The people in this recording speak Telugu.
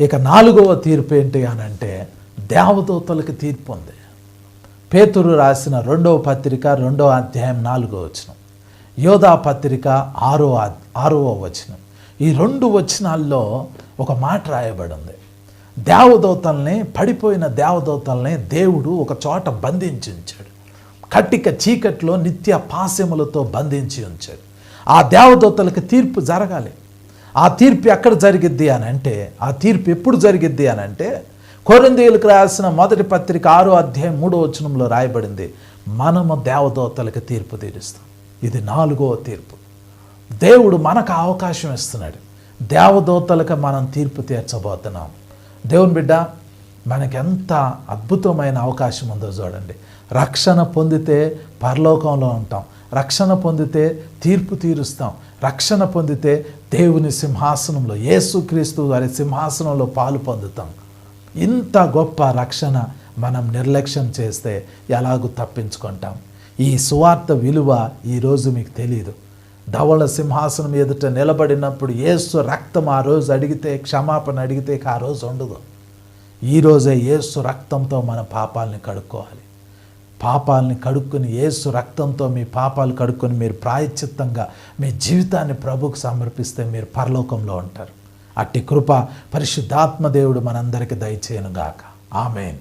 ఇక నాలుగవ తీర్పు ఏంటి అని అంటే దేవదూతలకు తీర్పు ఉంది. పేతురు రాసిన రెండవ పత్రిక రెండవ అధ్యాయం నాలుగో వచనం. యోధా పత్రిక ఆరో ఆరవ వచనం. ఈ రెండు వచనాల్లో ఒక మాట రాయబడింది. దేవదూతల్ని పడిపోయిన దేవదూతల్ని దేవుడు ఒక చోట బంధించి ఉంచాడు. కట్టిక చీకట్లో నిత్య పాశములతో బంధించి ఉంచాడు. ఆ దేవదూతలకు తీర్పు జరగాలి. ఆ తీర్పు ఎక్కడ జరిగిద్ది అని అంటే ఆ తీర్పు ఎప్పుడు జరిగిద్ది అని అంటే కొరందీయులకు రాసిన మొదటి పత్రిక ఆరో అధ్యాయం మూడో వచనంలో రాయబడింది మనము దేవదోతలకు తీర్పు తీరుస్తాం. ఇది నాలుగో తీర్పు. దేవుడు మనకు అవకాశం ఇస్తున్నాడు. దేవదోతలకు మనం తీర్పు తీర్చబోతున్నాం. దేవుని బిడ్డ మనకెంత అద్భుతమైన అవకాశం ఉందో చూడండి. రక్షణ పొందితే పరలోకంలో ఉంటాం. రక్షణ పొందితే తీర్పు తీరుస్తాం. రక్షణ పొందితే దేవుని సింహాసనంలో యేసుక్రీస్తు వారి సింహాసనంలో పాలు పొందుతాం. ఇంత గొప్ప రక్షణ మనం నిర్లక్ష్యం చేస్తే ఎలాగూ తప్పించుకుంటాం. ఈ సువార్త విలువ ఈరోజు మీకు తెలియదు ధవళ సింహాసనం ఎదుట నిలబడినప్పుడు ఏసు రక్తం ఆ రోజు అడిగితే క్షమాపణ అడిగితే ఆ రోజు ఉండదు. ఈరోజే ఏసు రక్తంతో మన పాపాలని కడుక్కోవాలి. పాపాలని కడుక్కొని ఏసు రక్తంతో మీ పాపాలు కడుక్కొని మీరు ప్రాయశ్చిత్తంగా మీ జీవితాన్ని ప్రభుకు సమర్పిస్తే మీరు పరలోకంలో ఉంటారు. అట్టి కృప పరిశుద్ధాత్మ దేవుడు మనందరికీ దయచేయనుగాక. ఆమెన్.